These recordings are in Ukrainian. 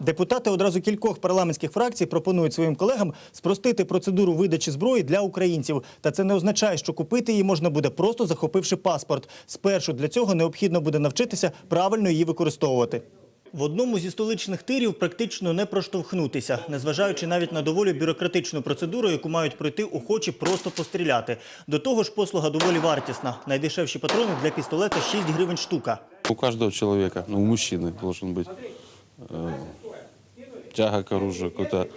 Депутати одразу кількох парламентських фракцій пропонують своїм колегам спростити процедуру видачі зброї для українців. Та це не означає, що купити її можна буде просто захопивши паспорт. Спершу для цього необхідно буде навчитися правильно її використовувати. В одному зі столичних тирів практично не проштовхнутися, незважаючи навіть на доволі бюрократичну процедуру, яку мають пройти охочі просто постріляти. До того ж, послуга доволі вартісна. Найдешевші патрони для пістолета 6 гривень штука. У каждого человека, ну, у мужчины должен быть э, тяга к оружию, какой-то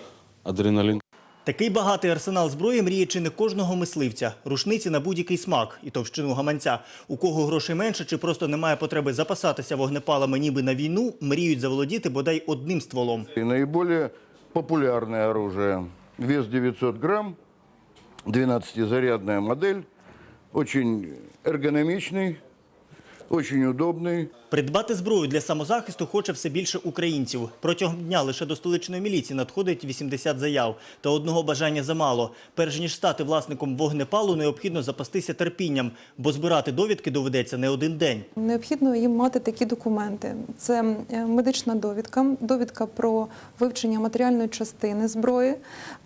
адреналин. Такий багатий арсенал зброї мріє чи не кожного мисливця. Рушниці на будь-який смак і товщину гаманця. У кого грошей менше чи просто немає потреби запасатися вогнепалами ніби на війну, мріють заволодіти бодай одним стволом. И наиболее популярное оружие. Вес 900 грамм, 12-зарядная модель, очень эргономичный, очень удобный. Придбати зброю для самозахисту хоче все більше українців. Протягом дня лише до столичної міліції надходить 80 заяв. Та одного бажання замало. Перш ніж стати власником вогнепалу, необхідно запастися терпінням, бо збирати довідки доведеться не один день. Необхідно їм мати такі документи: це е, медична довідка, довідка про вивчення матеріальної частини зброї,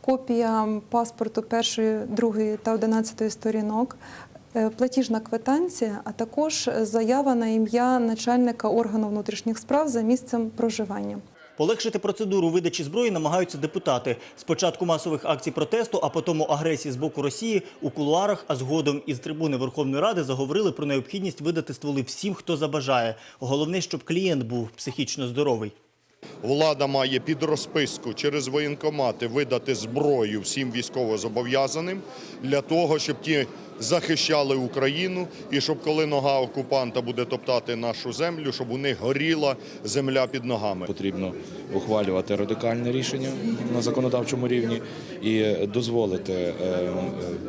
копія паспорту першої, другої та одинадцятої сторінок. Е, Платіжна квитанція, а також заява на ім'я начальника органу внутрішніх справ за місцем проживання. Полегшити процедуру видачі зброї намагаються депутати. Спочатку масових акцій протесту, а потім агресії з боку Росії у кулуарах, а згодом із трибуни Верховної Ради заговорили про необхідність видати стволи всім, хто забажає. Головне, щоб клієнт був психічно здоровий. Влада має під розписку через воєнкомати видати зброю всім військовозобов'язаним для того, щоб ті захищали Україну і щоб коли нога окупанта буде топтати нашу землю, щоб у них горіла земля під ногами. Потрібно ухвалювати радикальне рішення на законодавчому рівні і дозволити е, е,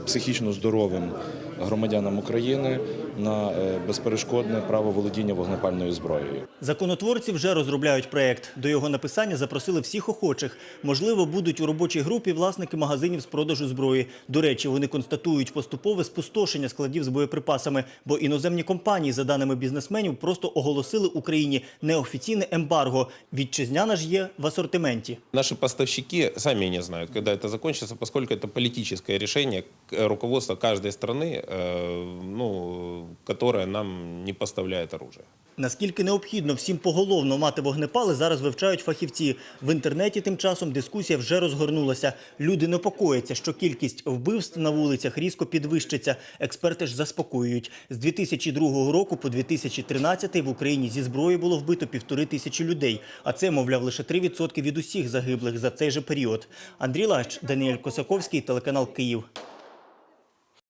психічно здоровим громадянам України на е, безперешкодне право володіння вогнепальною зброєю. Законотворці вже розробляють проект. До його написання запросили всіх охочих. Можливо, будуть у робочій групі власники магазинів з продажу зброї. До речі, вони констатують поступове спустошення складів з боєприпасами, бо іноземні компанії, за даними бізнесменів, просто оголосили Україні неофіційне ембарго. Вітчизняна ж є в асортименті. Наши поставщики сами не знают, когда это закончится, поскольку это политическое решение к- руководства каждой страны, э, ну, которое нам не поставляет оружие. Наскільки необхідно всім поголовно мати вогнепали, зараз вивчають фахівці. В інтернеті тим часом дискусія вже розгорнулася. Люди непокояться, що кількість вбивств на вулицях різко підвищиться. Експерти ж заспокоюють. З 2002 року по 2013 в Україні зі зброї було вбито півтори тисячі людей. А це, мовляв, лише 3% від усіх загиблих за цей же період. Андрій Лач, Даніель Косаковський, телеканал Київ.